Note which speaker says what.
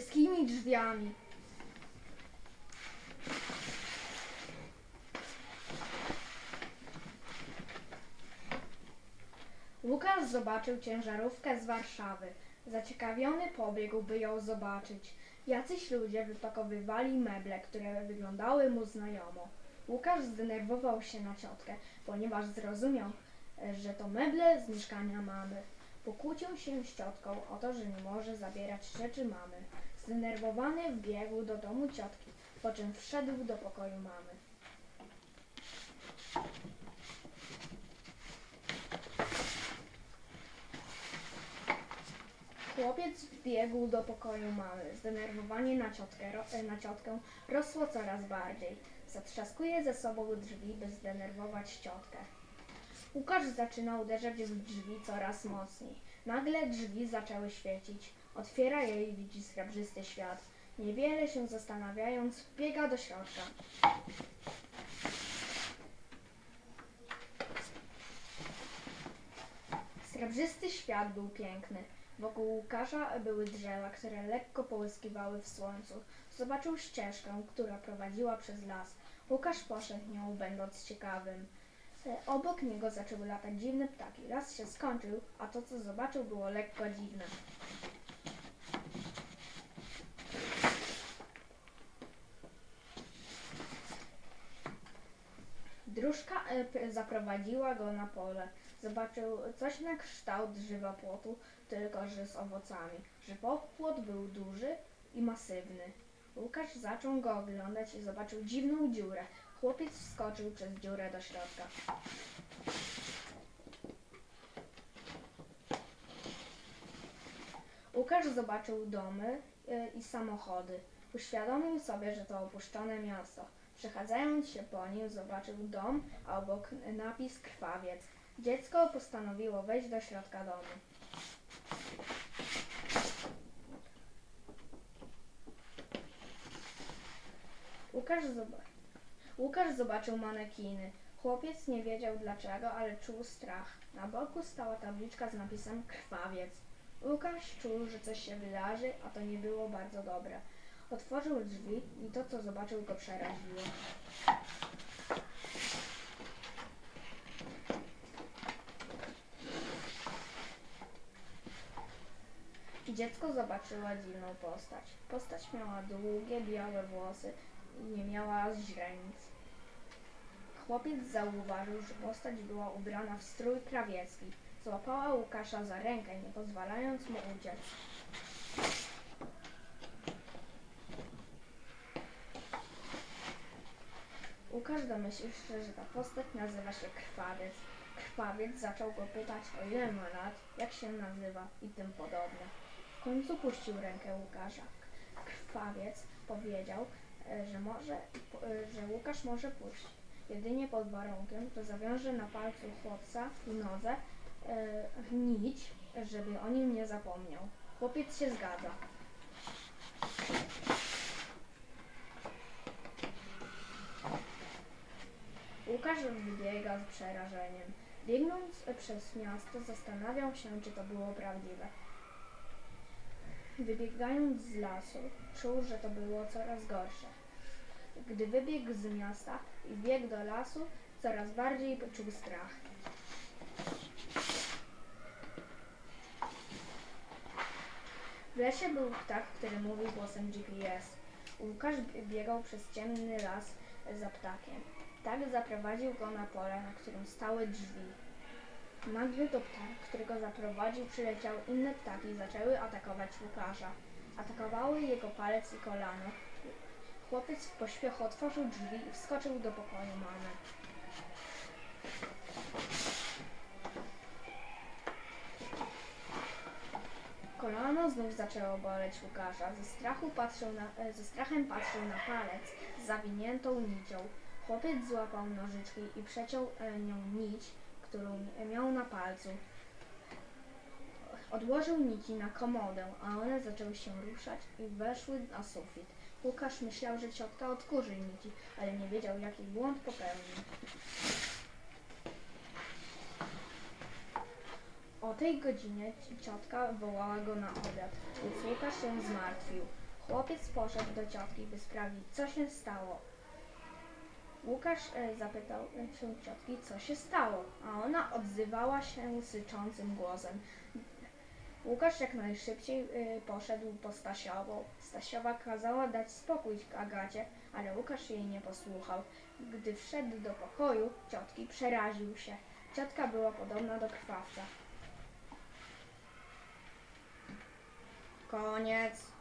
Speaker 1: niebieskimi drzwiami. Łukasz zobaczył ciężarówkę z Warszawy. Zaciekawiony pobiegł, by ją zobaczyć. Jacyś ludzie wypakowywali meble, które wyglądały mu znajomo. Łukasz zdenerwował się na ciotkę, ponieważ zrozumiał, że to meble z mieszkania mamy. Pokłócił się z ciotką o to, że nie może zabierać rzeczy mamy. Zdenerwowany wbiegł do domu ciotki, po czym wszedł do pokoju mamy. Chłopiec wbiegł do pokoju mamy. Zdenerwowanie na ciotkę, ro, e, na ciotkę rosło coraz bardziej. Zatrzaskuje ze sobą drzwi, by zdenerwować ciotkę. Łukasz zaczyna uderzać w drzwi coraz mocniej. Nagle drzwi zaczęły świecić. Otwiera je i widzi srebrzysty świat. Niewiele się zastanawiając, biega do środka. Srebrzysty świat był piękny. Wokół Łukasza były drzewa, które lekko połyskiwały w słońcu. Zobaczył ścieżkę, która prowadziła przez las. Łukasz poszedł nią, będąc ciekawym. E, Obok niego zaczęły latać dziwne ptaki. Raz się skończył, a to, co zobaczył, było lekko dziwne. Dróżka e, zaprowadziła go na pole. Zobaczył coś na kształt żywopłotu, tylko że z owocami. Żywopłot był duży i masywny. Łukasz zaczął go oglądać i zobaczył dziwną dziurę. Chłopiec wskoczył przez dziurę do środka. Łukasz zobaczył domy e, i samochody. Uświadomił sobie, że to opuszczone miasto. Przechadzając się po nim, zobaczył dom, a obok napis krwawiec. Dziecko postanowiło wejść do środka domu. Łukasz, zoba- Łukasz zobaczył manekiny. Chłopiec nie wiedział dlaczego, ale czuł strach. Na boku stała tabliczka z napisem krwawiec. Łukasz czuł, że coś się wydarzy, a to nie było bardzo dobre. Otworzył drzwi i to, co zobaczył, go przeraziło. Dziecko zobaczyło dziwną postać. Postać miała długie, białe włosy nie miała źrenic. Chłopiec zauważył, że postać była ubrana w strój krawiecki. Złapała Łukasza za rękę, nie pozwalając mu uciec. Łukasz domyślił się, że ta postać nazywa się Krwawiec. Krwawiec zaczął go pytać, o ile ma lat, jak się nazywa i tym podobne. W końcu puścił rękę Łukasza. Krwawiec powiedział, że, może, e, że Łukasz może pójść. Jedynie pod warunkiem, że zawiąże na palcu chłopca i nodze e, nić, żeby o nim nie zapomniał. Chłopiec się zgadza. Łukasz wybiega z przerażeniem. Biegnąc przez miasto zastanawiał się, czy to było prawdziwe. Wybiegając z lasu, czuł, że to było coraz gorsze. Gdy wybiegł z miasta i biegł do lasu, coraz bardziej poczuł strach. W lesie był ptak, który mówił głosem GPS. Łukasz biegał przez ciemny las za ptakiem. Ptak zaprowadził go na pole, na którym stały drzwi. Nagle do ptaka, którego zaprowadził, przyleciały inne ptaki i zaczęły atakować Łukasza. Atakowały jego palec i kolano. Chłopiec w pośpiechu otworzył drzwi i wskoczył do pokoju mamy. Kolano znów zaczęło boleć Łukasza. Ze, strachu patrzył na, e, ze strachem patrzył na palec z zawiniętą nicią. Chłopiec złapał nożyczki i przeciął e, nią nić, którą miał na palcu. Odłożył nici na komodę, a one zaczęły się ruszać i weszły na sufit. Łukasz myślał, że ciotka odkurzy nici, ale nie wiedział, jaki błąd popełnił. O tej godzinie ci- ciotka wołała go na obiad, więc Łukasz się zmartwił. Chłopiec poszedł do ciotki, by sprawdzić, co się stało. Łukasz e, zapytał się ciotki, co się stało, a ona odzywała się syczącym głosem. Łukasz jak najszybciej y, poszedł po Stasiową. Stasiowa kazała dać spokój Agacie, ale Łukasz jej nie posłuchał. Gdy wszedł do pokoju ciotki, przeraził się. Ciotka była podobna do krwawca. Koniec.